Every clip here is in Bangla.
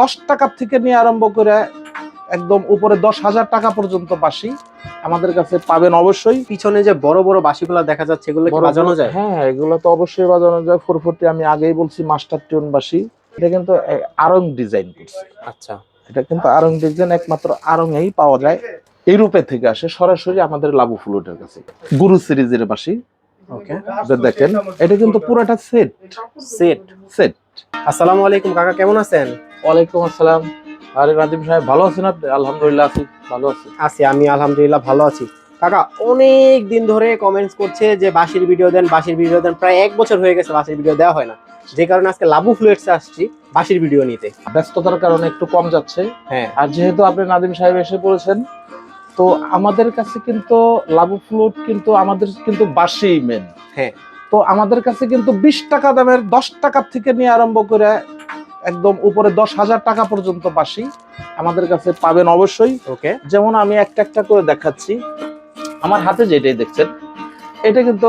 দশ টাকার থেকে নিয়ে আরম্ভ করে একদম উপরে দশ হাজার টাকা পর্যন্ত বাসি আমাদের কাছে পাবেন অবশ্যই। পিছনে যে বড় বড় বাঁশিগুলো দেখা যাচ্ছে এগুলো বাজানো যায়? হ্যাঁ এগুলো তো অবশ্যই বাজানো যায়। ফোর ফোরটি আমি আগেই বলছি মাস্টার টিউন বাসি এটা কিন্তু আরং ডিজাইন করছে। আচ্ছা। এটা কিন্তু আরং ডিজাইন একমাত্র আরং এই পাওয়া যায়। ইউরোপে থেকে আসে সরাসরি আমাদের লাবু ফ্লুটের কাছে। গুরু সিরিজের বাসি ওকে। দেখেন এটা কিন্তু পুরোটা সেট সেট সেট আসসালামু আলাইকুম কাকা কেমন আছেন? ওয়ালাইকুম আসসালাম। আরে রাজিম সাহেব ভালো আছেন আপনি? আলহামদুলিল্লাহ আছি ভালো আছি। আছি আমি আলহামদুলিল্লাহ ভালো আছি। কাকা অনেক দিন ধরে কমেন্টস করছে যে বাঁশির ভিডিও দেন বাঁশির ভিডিও দেন প্রায় এক বছর হয়ে গেছে বাঁশির ভিডিও দেওয়া হয় না। যে কারণে আজকে লাবু ফ্লুয়েটসে আসছি বাঁশির ভিডিও নিতে। ব্যস্ততার কারণে একটু কম যাচ্ছে। হ্যাঁ। আর যেহেতু আপনি নাদিম সাহেব এসে পড়েছেন তো আমাদের কাছে কিন্তু লাবু ফ্লুট কিন্তু আমাদের কিন্তু বাসি মেন হ্যাঁ। তো আমাদের কাছে কিন্তু বিশ টাকা দামের দশ টাকার থেকে নিয়ে আরম্ভ করে একদম উপরে দশ হাজার টাকা পর্যন্ত বাসি আমাদের কাছে পাবেন অবশ্যই। ওকে। যেমন আমি একটা একটা করে দেখাচ্ছি। আমার হাতে যেটাই দেখছেন এটা কিন্তু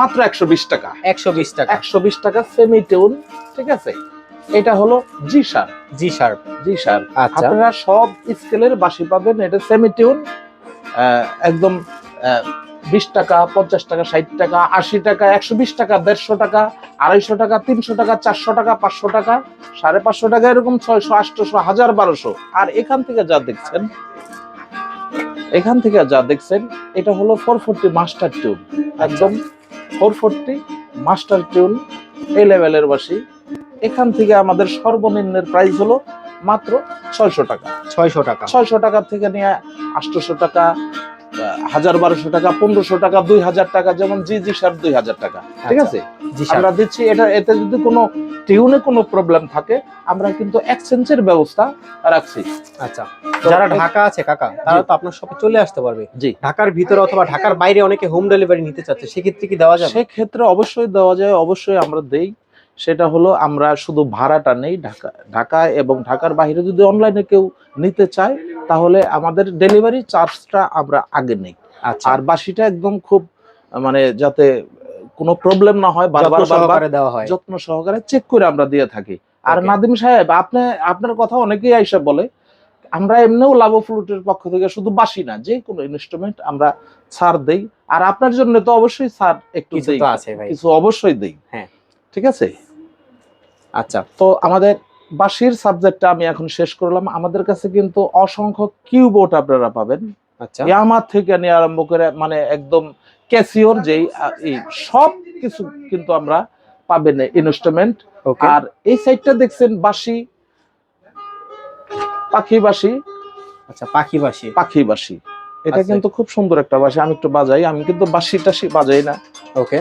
মাত্র একশো বিশ টাকা। একশো বিশ টাকা। একশো বিশ টাকা সেমি টিউন ঠিক আছে? এটা হলো জি সার জি শার্প জি সার আচ্ছা। আপনারা সব স্কেলের বাসি পাবেন এটা সেমি টিউন একদম বিশ টাকা পঞ্চাশ টাকা ষাট টাকা আশি টাকা একশো বিশ টাকা দেড়শো টাকা আড়াইশো টাকা তিনশো টাকা চারশো টাকা পাঁচশো টাকা সাড়ে পাঁচশো টাকা এরকম ছয়শো আটশোশো হাজার বারোশো। আর এখান থেকে যা দেখছেন এখান থেকে যা দেখছেন এটা হলো ফোর ফোরটি মাস্টার টিউন। একদম ফোর ফোরটি মাস্টার টিউন এই লেভেলের বাসি। এখান থেকে আমাদের সর্বনিম্নের প্রাইস হলো মাত্র ছয়শো টাকা। ছয়শো টাকা। ছয়শো টাকা থেকে নিয়ে আটশোশো টাকা হাজার বারোশো টাকা পনেরোশো টাকা দুই হাজার টাকা যেমন জি জি সার দুই হাজার টাকা ঠিক আচ্ছা, আছে? আমরা দিচ্ছি এটা এতে যদি কোনো টিউনে কোনো প্রবলেম থাকে আমরা কিন্তু এক্সচেঞ্জের ব্যবস্থা রাখছি। আচ্ছা যারা ঢাকা আছে কাকা তারা তো আপনার শপে চলে আসতে পারবে। জি। ঢাকার ভিতরে অথবা ঢাকার বাইরে অনেকে হোম ডেলিভারি নিতে চাচ্ছে সেক্ষেত্রে কি দেওয়া যাবে? সেক্ষেত্রে অবশ্যই দেওয়া যায় অবশ্যই আমরা দেই। সেটা হলো আমরা শুধু ভাড়াটা নেই ঢাকা ঢাকা এবং ঢাকার বাইরে যদি অনলাইনে কেউ নিতে চায় তাহলে আমাদের ডেলিভারি চার্জটা আমরা আগে নেই। আর বাসিটা একদম খুব মানে যাতে কোনো প্রবলেম না হয় বারবার বারবার দেওয়া হয়। যত্ন সহকারে চেক করে আমরা দিয়ে থাকি। আর. নাদিম সাহেব আপনি আপনার কথা অনেকেই আইসা বলে আমরা এমনিও লাভ ফ্লুটের পক্ষ থেকে শুধু বাসি না যে কোনো ইনস্ট্রুমেন্ট আমরা ছাড় দেই। আর আপনার জন্য তো অবশ্যই ছাড় একটু দেই। কিছু অবশ্যই দেই। হ্যাঁ। ঠিক আছে? আচ্ছা তো আমাদের বাসির সাবজেক্টটা আমি এখন শেষ করলাম। আমাদের কাছে কিন্তু অসংখ্য কিউবোর্ড আপনারা পাবেন। আচ্ছা। ইয়ামা থেকে নিয়ে আরম্ভ করে মানে একদম ক্যাসিওর যেই সব কিছু কিন্তু আমরা পাবেন ইনস্ট্রুমেন্ট আর এই সাইডটা দেখছেন বাঁশি পাখি বাঁশি। আচ্ছা পাখি বাসি পাখি বাঁশি। এটা আচ্ছা। কিন্তু খুব সুন্দর একটা বাসি আমি একটু বাজাই আমি কিন্তু বাঁশি টাসি বাজাই না। ওকে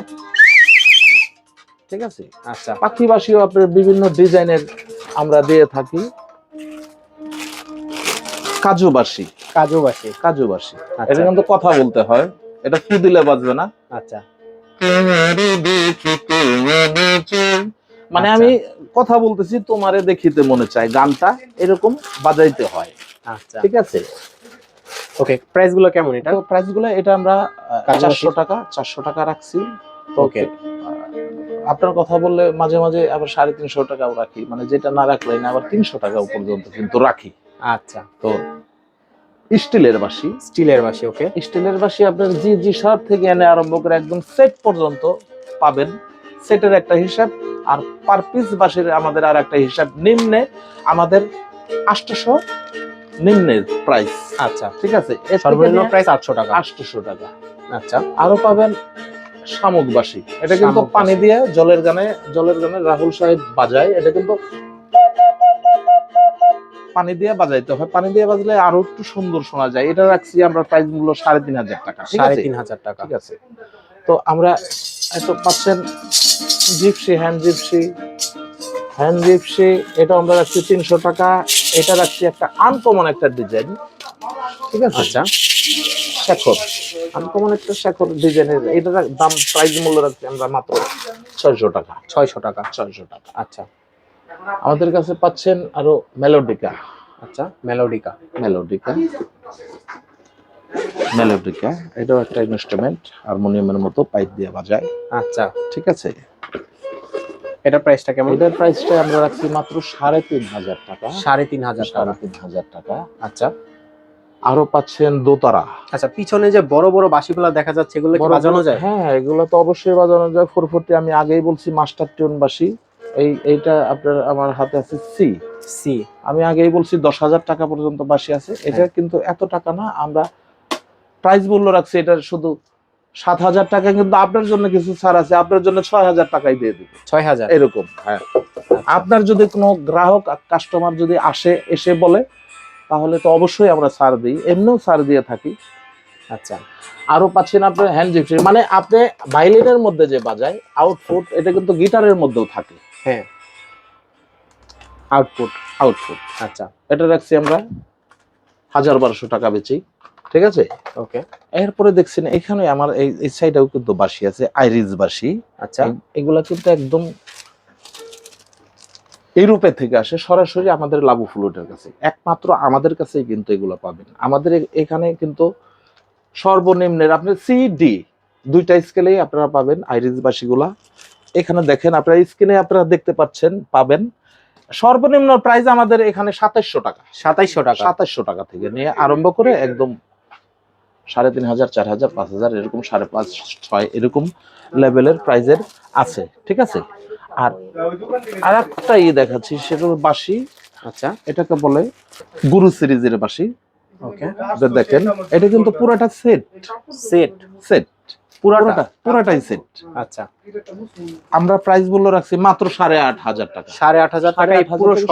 ঠিক আছে? আচ্ছা। পাখি বাঁশিও আপনার বিভিন্ন ডিজাইনের আমরা দিয়ে থাকি। কাজু বাঁশি কাজু বাসি কাজু এটা আচ্ছা কিন্তু কথা বলতে হয়। এটা ফু দিলে বাজবে না। আচ্ছা। মানে আচ্ছা। আমি কথা বলতেছি তোমারে দেখিতে মনে চায় গানটা এরকম বাজাইতে হয়। আচ্ছা। ঠিক আছে? ওকে প্রাইসগুলো কেমন এটা? প্রাইসগুলো এটা আমরা চারশো টাকা চারশো টাকা রাখছি। ওকে। আপনার কথা বললে মাঝে মাঝে আবার সাড়ে তিনশো টাকাও রাখি। মানে যেটা না রাখলে না আবার তিনশো টাকা পর্যন্ত কিন্তু রাখি। আচ্ছা। তো স্টিলের বাসি। স্টিলের বাসি ওকে। স্টিলের বাসি আপনার জি জি সার থেকে এনে আরম্ভ করে একদম সেট পর্যন্ত পাবেন। সেটের একটা হিসাব আর পার পিস বাসির আমাদের আর একটা হিসাব নিম্নে আমাদের আটশোশো নিম্নের প্রাইস আচ্ছা। ঠিক আছে? সর্বনিম্ন প্রাইস আটশো টাকা। আটশোশো টাকা। আচ্ছা। আরও পাবেন শামুক বাসি। এটা কিন্তু পানি দিয়ে জলের গানে জলের গানে রাহুল সাহেব বাজায়। এটা কিন্তু পানি দিয়ে বাজাইতে হয়। পানি দিয়ে বাজলে আরও একটু সুন্দর শোনা যায়। এটা রাখছি আমরা প্রাইস মূল্য সাড়ে তিন হাজার টাকা। সাড়ে তিন হাজার টাকা। ঠিক আছে। তো আমরা এত পাচ্ছেন gypsy hand gypsy. Hand gypsy এটা আমরা রাখছি তিনশো টাকা। এটা রাখছি একটা আনকমন একটা ডিজাইন ঠিক আছে? আচ্ছা। শেখর। আনকমন একটা শেখর ডিজাইনের এটার দাম প্রাইস মূল্য রাখছি আমরা মাত্র ছয়শো টাকা। ছয়শো টাকা। ছয়শো টাকা। আচ্ছা। আমাদের কাছে পাচ্ছেন আরও মেলোডিকা। আচ্ছা মেলোডিকা। মেলোডিকা। মেলোডিকা এটাও একটা ইনস্ট্রুমেন্ট হারমোনিয়ামের মতো পাইপ দিয়ে বাজায়। আচ্ছা ঠিক আছে। এটা প্রাইসটা কেমন? এটার প্রাইসটা আমরা রাখছি মাত্র সাড়ে তিন হাজার টাকা। সাড়ে তিন হাজার সাড়ে টাকা। তিন হাজার টাকা। আচ্ছা। আরও পাচ্ছেন দোতারা। আচ্ছা পিছনে যে বড় বড় বাঁশিগুলো দেখা যাচ্ছে এগুলো কি বাজানো যায়? হ্যাঁ এগুলো তো অবশ্যই বাজানো যায়। ফোর ফোরটি আমি আগেই বলছি মাস্টার টিউন বাসি এই এইটা আপনার আমার হাতে আছে সি সি আমি আগেই বলছি দশ হাজার টাকা পর্যন্ত বাসি আছে। এটা হ্যাঁ। কিন্তু এত টাকা না আমরা প্রাইস মূল্য রাখছি এটা শুধু সাত হাজার টাকা কিন্তু আপনার জন্য কিছু ছাড় আছে আপনার জন্য ছয় হাজার টাকাই দিয়ে দিব। ছয় হাজার? এরকম হ্যাঁ। আপনার যদি কোনো গ্রাহক কাস্টমার যদি আসে এসে বলে তাহলে তো অবশ্যই আমরা ছাড় দিই এমনিও ছাড় দিয়ে থাকি। আচ্ছা। আরও পাচ্ছেন আপনার হ্যান্ড জিপসি মানে আপনি ভাইলিনের মধ্যে যে বাজায় আউটপুট এটা কিন্তু গিটারের মধ্যেও থাকে। হ্যাঁ। আউটপুট আউটপুট আচ্ছা এটা রাখছি আমরা হাজার বারোশো টাকা বেচি ঠিক আছে? ওকে এরপরে দেখছেন এখানে আমার এই সাইডেও কিন্তু বাসি আছে আইরিস বাসি আচ্ছা। এগুলা কিন্তু একদম ইউরোপের থেকে আসে সরাসরি আমাদের লাবু ফ্লুটের কাছে। একমাত্র আমাদের কাছেই কিন্তু এগুলো পাবেন। আমাদের এখানে কিন্তু সর্বনিম্নের আপনি সি ডি দুইটা স্কেলেই আপনারা পাবেন আইরিস বাসিগুলা এখানে দেখেন আপনার স্ক্রিনে আপনারা দেখতে পাচ্ছেন পাবেন। সর্বনিম্ন প্রাইস আমাদের এখানে সাতাইশশো টাকা। সাতাইশশো টাকা। সাতাইশশো টাকা থেকে নিয়ে আরম্ভ করে একদম সাড়ে তিন হাজার চার হাজার পাঁচ হাজার এরকম সাড়ে পাঁচ ছয় এরকম লেভেলের প্রাইজের আছে ঠিক আছে? আর আর একটা ইয়ে দেখাচ্ছি সেটা বাঁশি। আচ্ছা। এটাকে বলে গুরু সিরিজের বাঁশি। ওকে দেখেন এটা কিন্তু পুরোটা সেট সেট সেট পুরাটা সেট আচ্ছা। আমরা প্রাইস বলল রাখছি মাত্র সাড়ে আট হাজার টাকা। সাড়ে আট হাজার টাকা?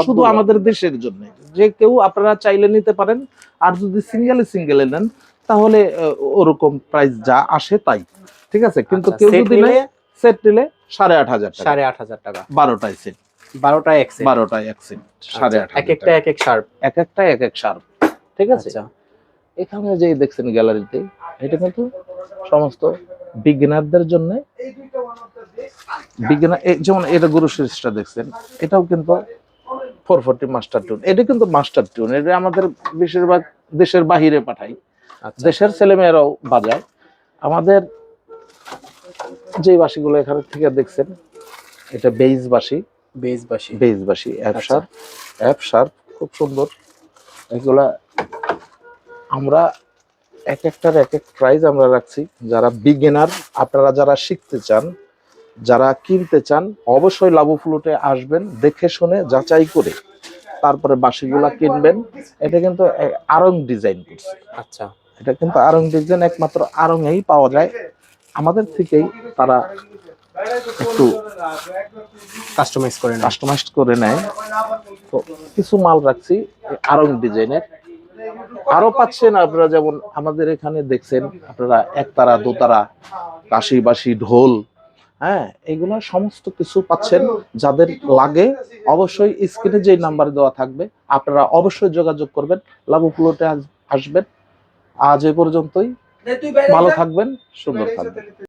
শুধু আমাদের দেশের জন্য। যে কেউ আপনারা চাইলে নিতে পারেন আর যদি সিঙ্গেলে সিঙ্গেলে নেন তাহলে ওরকম প্রাইস যা আসে তাই। ঠিক আছে? কিন্তু আচ্ছা, কেউ যদি সেট নিলে সাড়ে আট হাজার সাড়ে আট হাজার টাকা। বারোটাই সেট বারোটা এক। বারোটাই এক সেট সাড়ে আট আচ্ছা, এক একটা এক এক শার্প এক একটা এক এক শার্প ঠিক আছে? আচ্ছা। এখানে যে দেখছেন গ্যালারিতে এটা কিন্তু সমস্ত বিগিনারদের জন্য বিগিনার যেমন এটা গুরু সিরিজটা দেখছেন এটাও কিন্তু ফোর ফোরটি মাস্টার টুন। এটা কিন্তু মাস্টার টুন। এটা আমাদের বেশিরভাগ দেশের বাহিরে পাঠাই। আচ্ছা। দেশের ছেলেমেয়েরাও বাজায়। আমাদের যে বাসিগুলো এখানে থেকে দেখছেন এটা বেইজ বাসি বেস বাসি বেইজ বাসি অ্যাপ আচ্ছা। শার্প অ্যাপ শার্প খুব সুন্দর। এগুলা আমরা এক একটার এক এক প্রাইস আমরা রাখছি। যারা বিগিনার আপনারা যারা শিখতে চান যারা কিনতে চান অবশ্যই লাবু ফ্লুটে আসবেন দেখে শুনে যাচাই করে তারপরে বাসিগুলা কিনবেন। এটা কিন্তু আরং ডিজাইন করছে। আচ্ছা। এটা কিন্তু আরং ডিজাইন একমাত্র আরঙেই পাওয়া যায়। আমাদের থেকেই তারা একটু কাস্টমাইজ করে কাস্টমাইজ করে নেয়। তো কিছু মাল রাখছি আরং ডিজাইনের আরও পাচ্ছেন আপনারা যেমন আমাদের এখানে দেখছেন, আপনারা একতারা, দোতারা, কাশি বাসি ঢোল হ্যাঁ এগুলো সমস্ত কিছু পাচ্ছেন। যাদের লাগে অবশ্যই স্ক্রিনে যে নাম্বার দেওয়া থাকবে, আপনারা অবশ্যই যোগাযোগ করবেন। ফ্লোটে আসবেন। আজ এ পর্যন্তই। ভালো থাকবেন, সুন্দর থাকবেন।